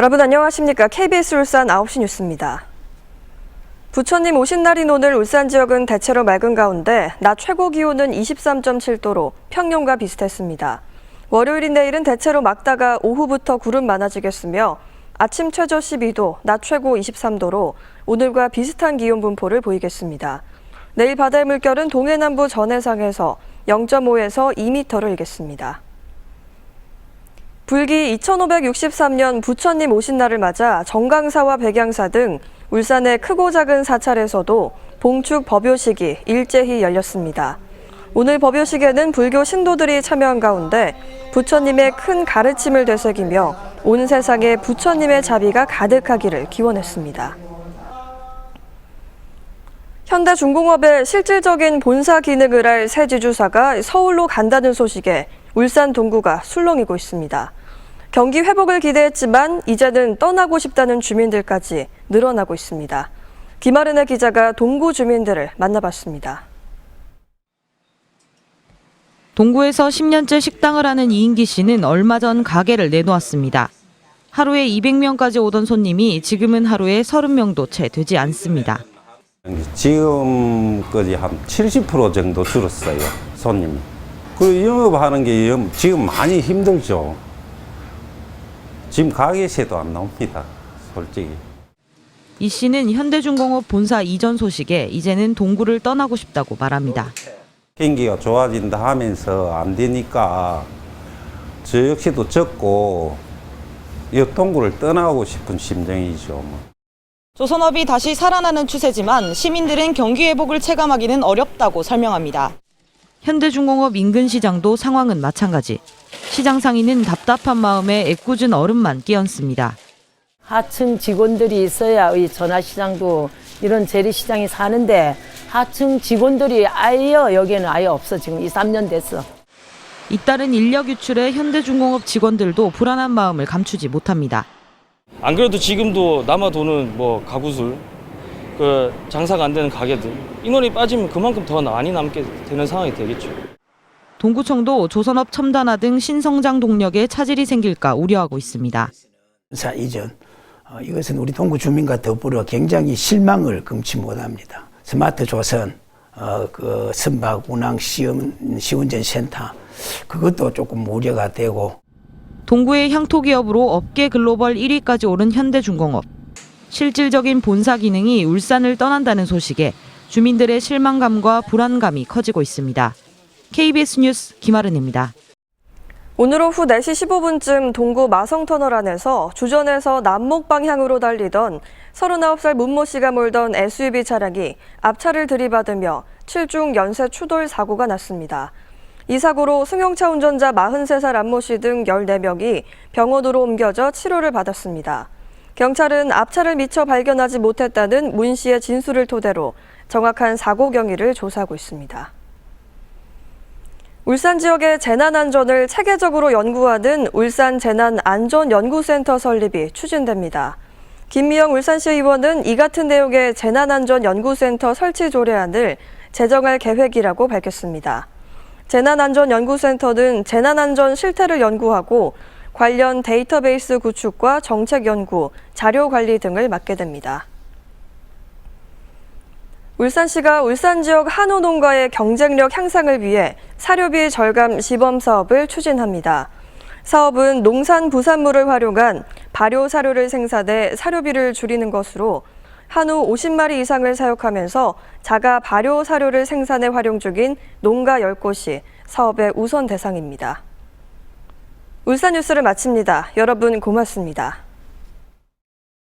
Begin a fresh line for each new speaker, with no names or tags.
여러분 안녕하십니까? KBS 울산 9시 뉴스입니다. 부처님 오신 날인 오늘 울산 지역은 대체로 맑은 가운데 낮 최고 기온은 23.7도로 평년과 비슷했습니다. 월요일인 내일은 대체로 맑다가 오후부터 구름 많아지겠으며 아침 최저 12도, 낮 최고 23도로 오늘과 비슷한 기온 분포를 보이겠습니다. 내일 바다의 물결은 동해남부 전해상에서 0.5에서 2m를 일겠습니다. 불기 2563년 부처님 오신 날을 맞아 정강사와 백양사 등 울산의 크고 작은 사찰에서도 봉축 법요식이 일제히 열렸습니다. 오늘 법요식에는 불교 신도들이 참여한 가운데 부처님의 큰 가르침을 되새기며 온 세상에 부처님의 자비가 가득하기를 기원했습니다. 현대중공업의 실질적인 본사 기능을 할 새 지주사가 서울로 간다는 소식에 울산 동구가 술렁이고 있습니다. 경기 회복을 기대했지만 이제는 떠나고 싶다는 주민들까지 늘어나고 있습니다. 김아른의 기자가 동구 주민들을 만나봤습니다.
동구에서 10년째 식당을 하는 이인기 씨는 얼마 전 가게를 내놓았습니다. 하루에 200명까지 오던 손님이 지금은 하루에 30명도 채 되지 않습니다.
지금까지 한 70% 정도 줄었어요, 손님이. 그 영업하는 게 영- 지금 많이 힘들죠. 지금 가게세도 안 나옵니다, 솔직히.
이 씨는 현대중공업 본사 이전 소식에 이제는 동구를 떠나고 싶다고 말합니다.
경기가 좋아진다 하면서 안 되니까 저 역시도 적고 이 동구를 떠나고 싶은 심정이죠. 뭐.
조선업이 다시 살아나는 추세지만 시민들은 경기 회복을 체감하기는 어렵다고 설명합니다.
현대중공업 인근 시장도 상황은 마찬가지. 시장 상인은 답답한 마음에 애꿎은 얼음만 끼얹습니다.
하층 직원들이 있어야 이 전화시장도 이런 재래시장이 사는데 하층 직원들이 아예 여기는 아예 없어 지금 2, 3년 됐어.
잇따른 인력 유출에 현대중공업 직원들도 불안한 마음을 감추지 못합니다.
안 그래도 지금도 남아 도는 뭐 가구술, 그 장사가 안 되는 가게들 인원이 빠지면 그만큼 더 많이 남게 되는 상황이 되겠죠.
동구청도 조선업 첨단화 등 신성장 동력에 차질이 생길까 우려하고 있습니다.
사 이전 어, 이것은 우리 동구 주민과 더불어 굉장히 실망을 금치 못합니다. 스마트 조선, 어, 그 선박 운항 시운, 시운전 센터 그것도 조금 우려가 되고
동구의 향토 기업으로 업계 글로벌 1위까지 오른 현대중공업. 실질적인 본사 기능이 울산을 떠난다는 소식에 주민들의 실망감과 불안감이 커지고 있습니다. KBS 뉴스 김아른입니다.
오늘 오후 4시 15분쯤 동구 마성터널 안에서 주전에서 남목 방향으로 달리던 39살 문모 씨가 몰던 SUV 차량이 앞차를 들이받으며 7중 연쇄 추돌 사고가 났습니다. 이 사고로 승용차 운전자 43살 안모 씨 등 14명이 병원으로 옮겨져 치료를 받았습니다. 경찰은 앞차를 미처 발견하지 못했다는 문 씨의 진술을 토대로 정확한 사고 경위를 조사하고 있습니다. 울산 지역의 재난 안전을 체계적으로 연구하는 울산 재난 안전 연구센터 설립이 추진됩니다. 김미영 울산시 의원은 이 같은 내용의 재난 안전 연구센터 설치 조례안을 제정할 계획이라고 밝혔습니다. 재난 안전 연구센터는 재난 안전 실태를 연구하고 관련 데이터베이스 구축과 정책 연구, 자료 관리 등을 맡게 됩니다. 울산시가 울산 지역 한우 농가의 경쟁력 향상을 위해 사료비 절감 시범 사업을 추진합니다. 사업은 농산 부산물을 활용한 발효 사료를 생산해 사료비를 줄이는 것으로 한우 50마리 이상을 사육하면서 자가 발효 사료를 생산해 활용 중인 농가 10곳이 사업의 우선 대상입니다. 울산 뉴스를 마칩니다. 여러분 고맙습니다.